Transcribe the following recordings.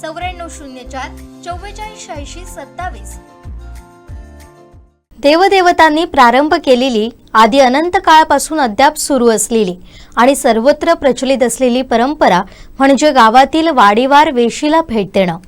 चौऱ्याण्णव शून्य चार चव्वेचाळीस शहाऐंशी सत्तावीस. देवदेवतांनी प्रारंभ केलेली आधी अनंत काळापासून अद्याप सुरू असलेली आणि सर्वत्र प्रचलित असलेली परंपरा म्हणजे गावातील वाडीवार वेशीला भेट देणं.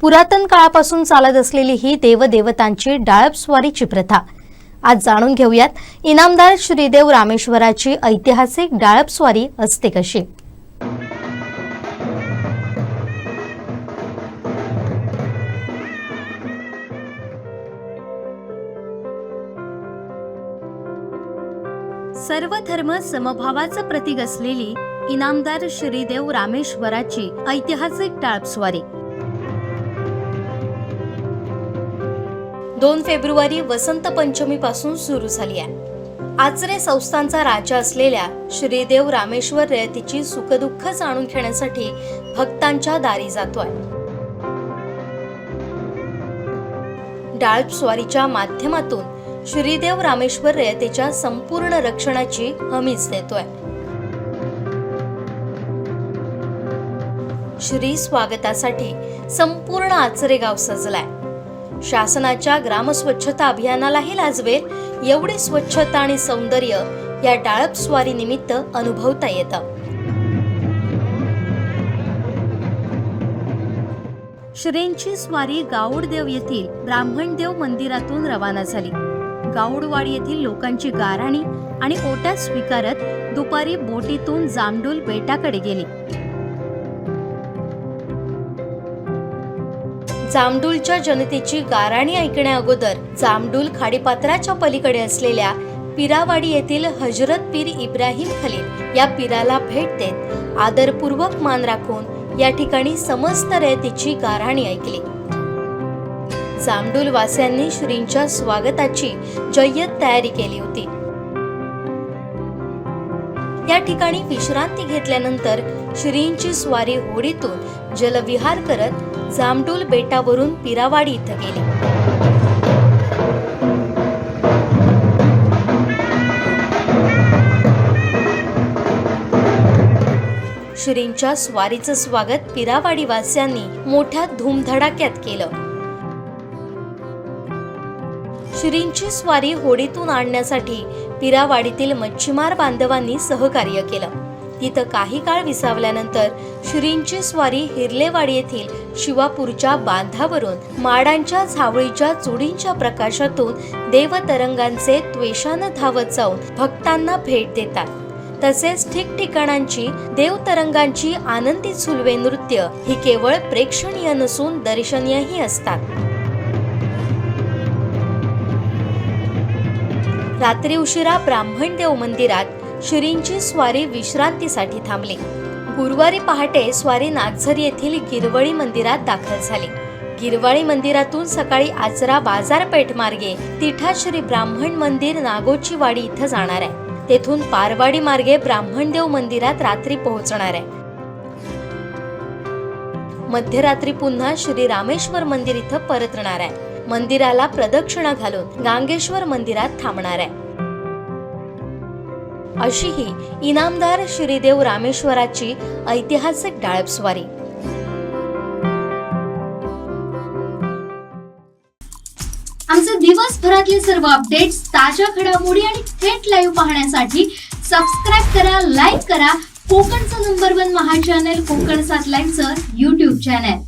पुरातन काळापासून चालत असलेली ही देवदेवतांची डाळप स्वारीची प्रथा. आज जाणून घेऊयात इनामदार श्रीदेव रामेश्वराची ऐतिहासिक डाळपस्वारी असते कशी? सर्व धर्म समभावाचं प्रतीक असलेली इनामदार श्रीदेव रामेश्वराची ऐतिहासिक टाळपस्वारी. दोन फेब्रुवारी वसंत पंचमी पासून सुरू झाली आहे. आचरे संस्थांचा राजा असलेल्या श्रीदेव रामेश्वर रयतीची सुखदुःख जाणून घेण्यासाठी भक्तांच्या दारी जातोय. डाळप स्वारीच्या माध्यमातून श्रीदेव रामेश्वर रयतेच्या संपूर्ण रक्षणाची हमीच देतोय. श्री स्वागतासाठी संपूर्ण आचरे गाव सजलाय. शासनाच्या ग्रामस्वच्छता अभियानालाही लाजवेल एवढी स्वच्छता आणि सौंदर्य या डाळप स्वारी निमित्त अनुभवता येतं. श्रेंची स्वारी गाऊडदेव येथील ब्राह्मणदेव मंदिरातून रवाना झाली. गाऊडवाडी येथील लोकांची गाराणी आणि ओट्या स्वीकारत दुपारी बोटीतून जामडूल बेटाकडे गेली. जामडूलच्या जनतेची गाराणी ऐकण्या अगोदर जामडूल खाडीपात्राच्या पलीकडे असलेल्या पिरावाडी येथील हजरत पीर इब्राहिम खलील या पीराला भेट देत आदरपूर्वक मान राखून या ठिकाणी समस्त रयतीची गाराणी ऐकली. जामडूल वासियांनी श्रींच्या स्वागताची जय्यत तयारी केली होती. या ठिकाणी विश्रांती घेतल्यानंतर श्रींची स्वारी होडीतून जलविहार करत जामडूल बेटावरून पिरावाडी इथं गेली. श्रींच्या स्वारीचं स्वागत पिरावाडी वासियांनी मोठ्या धूमधडाक्यात केलं. श्रींची स्वारी होडीतून आणण्यासाठी पिरावाडीतील मच्छीमार बांधवांनी सहकार्य केलं. तिथं काही काळ विसावल्यानंतर श्रींची स्वारी हिरलेवाडी येथील शिवापूरच्या बांधावरून माडांच्या झावळीच्या चुडींच्या प्रकाशातून देवतरंगांचे त्वेषानं धावत जाऊन भक्तांना भेट देतात. तसेच ठिकठिकाणांची देवतरंगांची आनंदी झुलवे नृत्य ही केवळ प्रेक्षणीय नसून दर्शनीयही असतात. रात्री उशिरा ब्राह्मणदेव मंदिरात श्रींची स्वारी विश्रांतीसाठी थांबली. गुरुवारी पहाटे स्वारी नागझर येथील गिरवळी मंदिरात दाखल झाली. गिरवाळी मंदिरातून सकाळी आचरा बाजारपेठ मार्गे तिठा श्री ब्राह्मण मंदिर नागोची वाडी इथं जाणार आहे. तेथून पारवाडी मार्गे ब्राह्मणदेव मंदिरात रात्री पोहोचणार आहे. मध्यरात्री पुन्हा श्री रामेश्वर मंदिर इथं परतणार आहे. मंदिराला प्रदक्षिणा घालून गांगेश्वर मंदिरात थांबणार आहे. अशी ही इनामदार श्रीदेव रामेश्वराची ऐतिहासिक डाळपस्वारी आमचे दिवसभरातले सर्व अपडेट्स ताज्या घडामोडी आणि थेट लाईव्ह पाहण्यासाठी सबस्क्राईब करा लाईक करा. कोकणचं number one Maha channel Kokan सात लाईनचं युट्यूब चॅनल